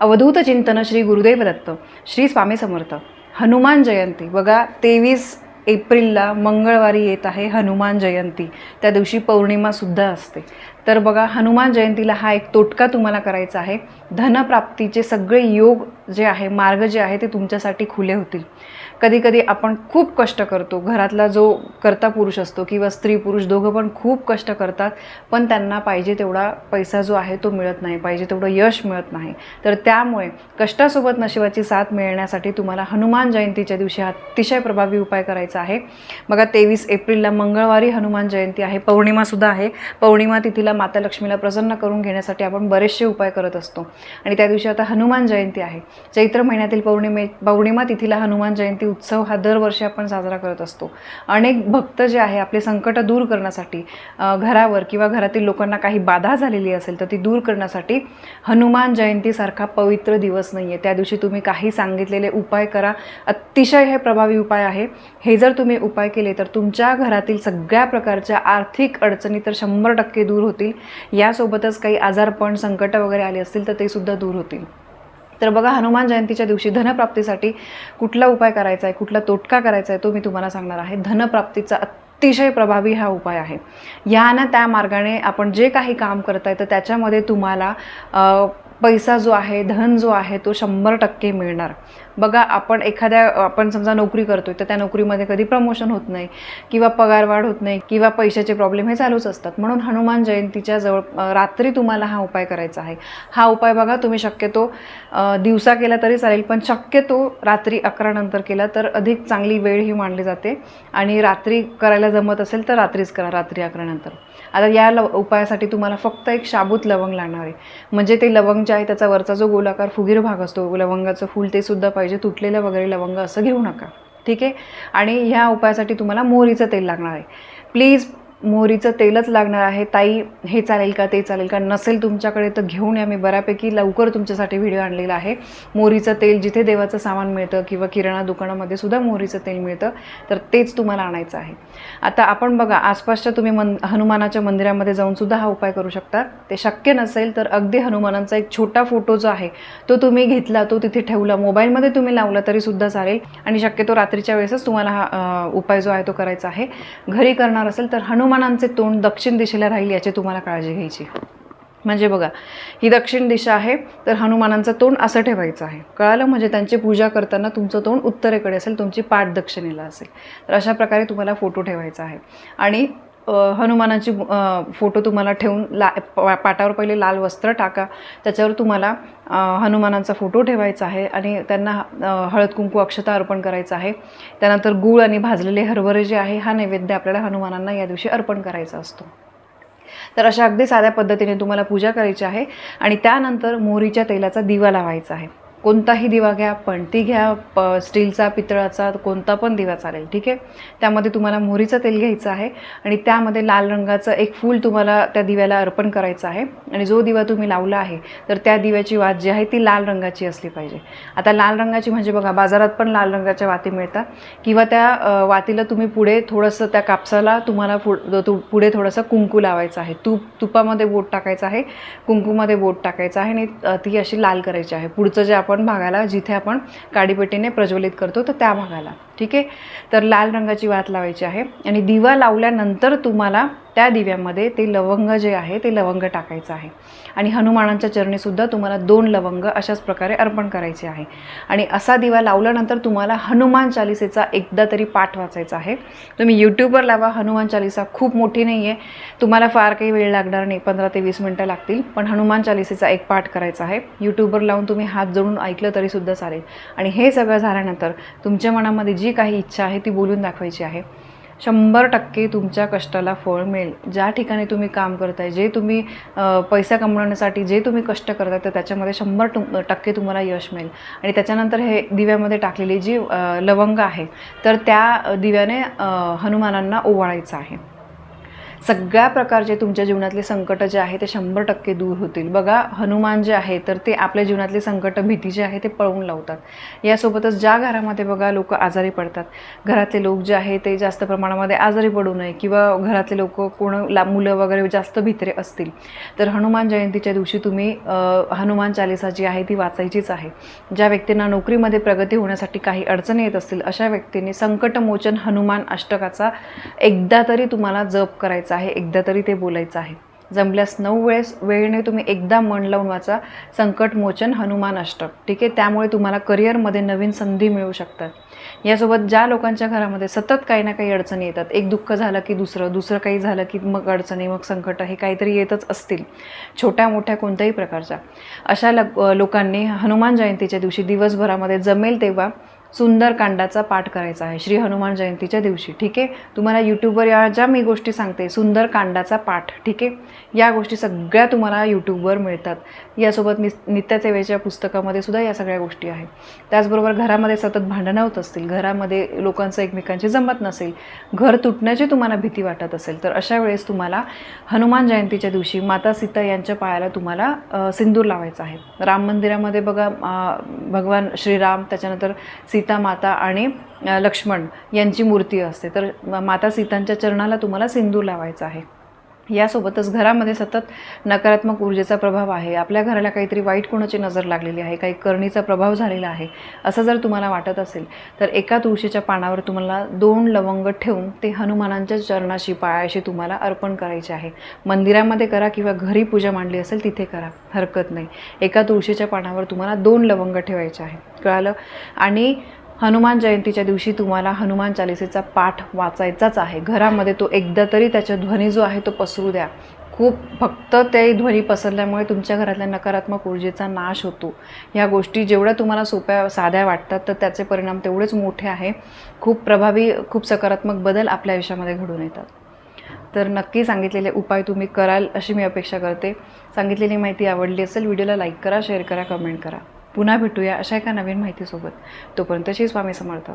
अवधूत चिंतन श्री गुरुदेव दत्त श्री स्वामी समर्थ. हनुमान जयंती. बघा तेवीस एप्रिलला मंगळवारी येत आहे हनुमान जयंती. त्या दिवशी पौर्णिमासुद्धा असते. तर बघा हनुमान जयंतीला हा एक तोटका तुम्हाला करायचा आहे. धनप्राप्तीचे सगळे योग जे आहे मार्ग जे आहे ते तुमच्यासाठी खुले होतील. कधीकधी आपण खूप कष्ट करतो. घरातला जो करता पुरुष असतो किंवा स्त्री पुरुष दोघं पण खूप कष्ट करतात. पण त्यांना पाहिजे तेवढा पैसा जो आहे तो मिळत नाही. पाहिजे तेवढं यश मिळत नाही. तर त्यामुळे कष्टासोबत नशिबाची साथ मिळण्यासाठी तुम्हाला हनुमान जयंतीच्या दिवशी अतिशय प्रभावी उपाय करायचा आहे. बघा तेवीस एप्रिलला मंगळवारी हनुमान जयंती आहे. पौर्णिमासुद्धा आहे. पौर्णिमा तिथीला माता लक्ष्मीला प्रसन्न करून घेण्यासाठी आपण बरेचसे उपाय करत असतो. आणि त्या दिवशी आता हनुमान जयंती आहे. चैत्र महिन्यातील पौर्णिमे पौर्णिमा तिथीला हनुमान जयंती उत्सव हा दरवर्षी आपण साजरा करत असतो. अनेक भक्त जे आहे आपले संकट दूर करण्यासाठी घरावर किंवा घरातील लोकांना काही बाधा झालेली असेल तर ती दूर करण्यासाठी हनुमान जयंतीसारखा पवित्र दिवस नाही आहे त्या दिवशी तुम्ही काही सांगितलेले उपाय करा. अतिशय हे प्रभावी उपाय आहे. हे जर तुम्ही उपाय केले तर तुमच्या घरातील सगळ्या प्रकारच्या आर्थिक अडचणी तर शंभर टक्के दूर होतील. यासोबतच काही आजारपण संकट वगैरे आले असतील तर ते सुद्धा दूर होतील. तर बघा हनुमान जयंतीच्या दिवशी धनप्राप्तीसाठी कुठला उपाय करायचा आहे कुठला तोटका करायचा आहे तो मी तुम्हाला सांगणार आहे. धनप्राप्तीचा अतिशय प्रभावी हा उपाय आहे. या ना त्या मार्गाने आपण जे काही काम करताय तर त्याच्यामध्ये तुम्हाला पैसा जो आहे धन जो आहे तो शंभर टक्के मिळणार. बघा आपण एखाद्या आपण समजा नोकरी करतोय तर त्या नोकरीमध्ये कधी प्रमोशन होत नाही किंवा पगारवाढ होत नाही किंवा पैशाचे प्रॉब्लेम हे चालूच असतात. म्हणून हनुमान जयंतीच्या जवळ रात्री तुम्हाला हा उपाय करायचा आहे. हा उपाय बघा तुम्ही शक्यतो दिवसा केला तरी चालेल पण शक्यतो रात्री अकरा नंतर केला तर अधिक चांगली वेळ ही मानली जाते. आणि रात्री करायला जमत असेल तर रात्रीच करा रात्री अकरा नंतर. आता या लव उपायासाठी तुम्हाला फक्त एक शाबूत लवंग लागणार आहे. म्हणजे ते लवंग जे आहे त्याचा वरचा जो गोलाकार फुगीर भाग असतो लवंगाचं फूल ते सुद्धा पाहिजे. पाहिजे तुटलेलं वगैरे लवंग असं घेऊ नका. ठीक आहे? आणि ह्या उपायासाठी तुम्हाला मोहरीचं तेल लागणार आहे. प्लीज मोहरीचं तेलच लागणार आहे. ताई हे चालेल का ते चालेल का? नसेल तुमच्याकडे तर घेऊन या. मी बऱ्यापैकी लवकर तुमच्यासाठी व्हिडिओ आणलेला आहे. मोहरीचं तेल जिथे देवाचं सामान मिळतं किंवा किराणा दुकानामध्ये सुद्धा मोहरीचं तेल मिळतं तर तेच तुम्हाला आणायचं आहे. आता आपण बघा आसपासच्या तुम्ही मन हनुमानाच्या मंदिरामध्ये जाऊन सुद्धा हा उपाय करू शकता. ते शक्य नसेल तर अगदी हनुमानांचा एक छोटा फोटो जो आहे तो तुम्ही घेतला तो तिथे ठेवला मोबाईलमध्ये तुम्ही लावला तरीसुद्धा चालेल. आणि शक्यतो रात्रीच्या वेळेसच तुम्हाला हा उपाय जो आहे तो करायचा आहे. घरी करणार असेल तर हनुमान हनुमानांचे तोंड दक्षिण दिशेला राहील याची तुम्हाला काळजी घ्यायची म्हणजे बघा ही दक्षिण दिशा आहे तर हनुमानांचं तोंड असं ठेवायचं आहे. कळालं? म्हणजे त्यांची पूजा करताना तुमचं तोंड उत्तरेकडे असेल तुमची पाठ दक्षिणेला असेल. तर अशा प्रकारे तुम्हाला फोटो ठेवायचा आहे. आणि हनुमानाची फोटो तुम्हाला ठेवून ला पा- पाटावर पहिले लाल वस्त्र टाका. त्याच्यावर तुम्हाला हनुमानांचा फोटो ठेवायचा आहे आणि त्यांना हळद कुंकू अक्षता अर्पण करायचं आहे. त्यानंतर गूळ आणि भाजलेले हरभरे जे आहे हा नैवेद्य आपल्याला हनुमानांना या दिवशी अर्पण करायचा असतो. तर अशा अगदी साध्या पद्धतीने तुम्हाला पूजा करायची आहे आणि त्यानंतर मोहरीच्या तेलाचा दिवा लावायचा आहे. कोणताही दिवा घ्या पणती घ्या प स्टीलचा पितळाचा कोणता पण दिवा चालेल ठीक आहे? त्यामध्ये तुम्हाला मोहरीचं तेल घ्यायचं आहे आणि त्यामध्ये लाल रंगाचं एक फूल तुम्हाला त्या दिव्याला अर्पण करायचं आहे आणि जो दिवा तुम्ही लावला आहे तर त्या दिव्याची वात जी आहे ती लाल रंगाची असली पाहिजे. आता लाल रंगाची म्हणजे बघा बाजारात पण लाल रंगाच्या वाती मिळतात किंवा त्या वातीला तुम्ही पुढे थोडंसं त्या कापसाला तुम्हाला पुढ पुढे थोडंसं कुंकू लावायचं आहे. तूप तुपामध्ये बोट टाकायचं आहे कुंकूमध्ये बोट टाकायचं आहे आणि ती अशी लाल करायची आहे. पुढचं जे आपण भागाला जिथे आपण काडीपेटीने प्रज्वलित करतो तर त्या भागाला. ठीक आहे? तर लाल रंगाची वात लावायची आहे. आणि दिवा लावल्यानंतर तुम्हाला त्या दिव्यामध्ये ते लवंग जे आहे ते लवंग टाकायचं आहे. आणि हनुमानांच्या चरणीसुद्धा तुम्हाला दोन लवंग अशाच प्रकारे अर्पण करायचे आहे. आणि असा दिवा लावल्यानंतर तुम्हाला हनुमान चालिसेचा एकदा तरी पाठ वाचायचा आहे. तुम्ही यूट्यूबवर लावा हनुमान चालिसा खूप मोठी नाही आहे तुम्हाला फार काही वेळ लागणार नाही पंधरा ते वीस मिनटं लागतील. पण हनुमान चालिसेचा एक पाठ करायचा आहे. यूट्यूबवर लावून तुम्ही हात जोडून ऐकलं तरीसुद्धा चालेल. आणि हे सगळं झाल्यानंतर तुमच्या मनामध्ये जी जी काही इच्छा आहे ती बोलून दाखवायची आहे. शंभर टक्के तुमच्या कष्टाला फळ मिळेल. ज्या ठिकाणी तुम्ही काम करताय जे तुम्ही पैसा कमवण्यासाठी जे तुम्ही कष्ट करताय तर त्याच्यामध्ये शंभर टु- टक्के तुम्हाला यश मिळेल. आणि त्याच्यानंतर हे दिव्यामध्ये टाकलेली जी लवंग आहे तर त्या दिव्याने हनुमानांना ओवाळायचं आहे. सगळ्या प्रकारचे तुमच्या जीवनातले संकट जे आहे ते शंभर टक्के दूर होतील. बघा हनुमान जे आहे तर ते आपल्या जीवनातले संकट भीती जे आहे ते पळवून लावतात. यासोबतच ज्या घरामध्ये बघा लोक आजारी पडतात. घरातले लोक जे आहे ते जास्त प्रमाणामध्ये आजारी पडू नये किंवा घरातले लोक कोण ला मुलं वगैरे जास्त भित्रे असतील. तर हनुमान जयंतीच्या दिवशी तुम्ही हनुमान चालिसा जी आहे ती वाचायचीच आहे. ज्या व्यक्तींना नोकरीमध्ये प्रगती होण्यासाठी काही अडचणी येत असतील अशा व्यक्तींनी संकटमोचन हनुमान अष्टकाचा एकदा तरी तुम्हाला जप करायचा आहे एकदा तरी ते बोलायचं आहे. जमल्यास नऊ वेळेस वेळेने तुम्ही एकदा मन लावून वाचा संकटमोचन हनुमान अष्टक. ठीक आहे? त्यामुळे तुम्हाला करिअरमध्ये नवीन संधी मिळू शकतात. यासोबत ज्या लोकांच्या घरामध्ये सतत काही ना काही अडचणी येतात एक दुःख झालं की दुसरं दुसरं काही झालं की मग अडचणी मग संकट हे काहीतरी येतच असतील. छोट्या मोठ्या कोणत्याही प्रकारच्या. अशा लोकांनी हनुमान जयंतीच्या दिवशी दिवसभरामध्ये जमेल तेव्हा सुंदरकांडाचा पाठ करायचा आहे. श्री हनुमान जयंतीच्या दिवशी ठीक आहे? तुम्हाला यूट्यूबवर या ज्या मी गोष्टी सांगते सुंदरकांडाचा पाठ ठीक आहे? या गोष्टी सगळ्या तुम्हाला यूट्यूबवर मिळतात. यासोबत नि नित्यसेवेच्या पुस्तकामध्ये सुद्धा या सगळ्या गोष्टी आहेत. त्याचबरोबर घरामध्ये सतत भांडणं होत असतील घरामध्ये लोकांचं एकमेकांची जमत नसेल घर तुटण्याची तुम्हाला भीती वाटत असेल तर अशा वेळेस तुम्हाला हनुमान जयंतीच्या दिवशी माता सीता यांच्या पायाला तुम्हाला सिंदूर लावायचा आहे. राम मंदिरामध्ये बघा भगवान श्रीराम त्याच्यानंतर सीता सीता माता आणि लक्ष्मण यांची मूर्ती असते. तर माता सीतांच्या चरणाला तुम्हाला सिंदूर लावायचा आहे. यासोबतच घरामध्ये सतत नकारात्मक ऊर्जेचा प्रभाव आहे. आपल्या घराला काहीतरी वाईट कोणाची नजर लागलेली आहे? काही करणीचा प्रभाव झालेला आहे? असं जर तुम्हाला वाटत असेल तर एका तुळशीच्या पानावर तुम्हाला दोन लवंग ठेवून ते हनुमानांच्या चरणाशी पायाशी तुम्हाला अर्पण करायचे आहे. मंदिरामध्ये करा किंवा घरी पूजा मांडली असेल तिथे करा. हरकत नाही. एका तुळशीच्या पानावर तुम्हाला दोन लवंग ठेवायचे आहे. कळालं? आणि हनुमान जयंतीच्या दिवशी तुम्हाला हनुमान चालिसेचा पाठ वाचायचाच आहे. घरामध्ये तो एकदा तरी त्याचा ध्वनी जो आहे तो पसरू द्या. खूप फक्त ते ध्वनी पसरल्यामुळे तुमच्या घरातल्या नकारात्मक ऊर्जेचा नाश होतो. ह्या गोष्टी जेवढ्या तुम्हाला सोप्या साध्या वाटतात तर त्याचे परिणाम तेवढेच मोठे आहे. खूप प्रभावी खूप सकारात्मक बदल आपल्या आयुष्यामध्ये घडून येतात. तर नक्की सांगितलेले उपाय तुम्ही कराल अशी मी अपेक्षा करते. सांगितलेली माहिती आवडली असेल व्हिडिओला लाईक करा शेअर करा कमेंट करा. पुन्हा भेटूया अशा एका नवीन माहितीसोबत. तोपर्यंत श्री स्वामी समर्थ.